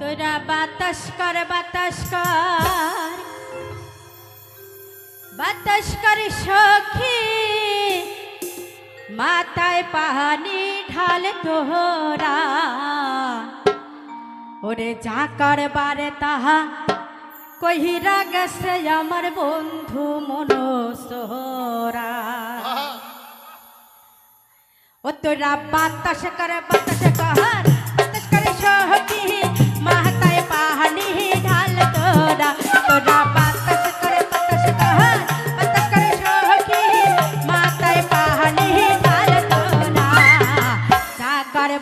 তোরা বাতাস কর বাতাস কর। বাতাস কর সখী মাথায় পাহানি ঢাল তোরা। ওরে যা করবারে তাহা কহিরা গেছে আমার বন্ধু মনসোরা ও তোরা বাতাস করে বাতাস কর।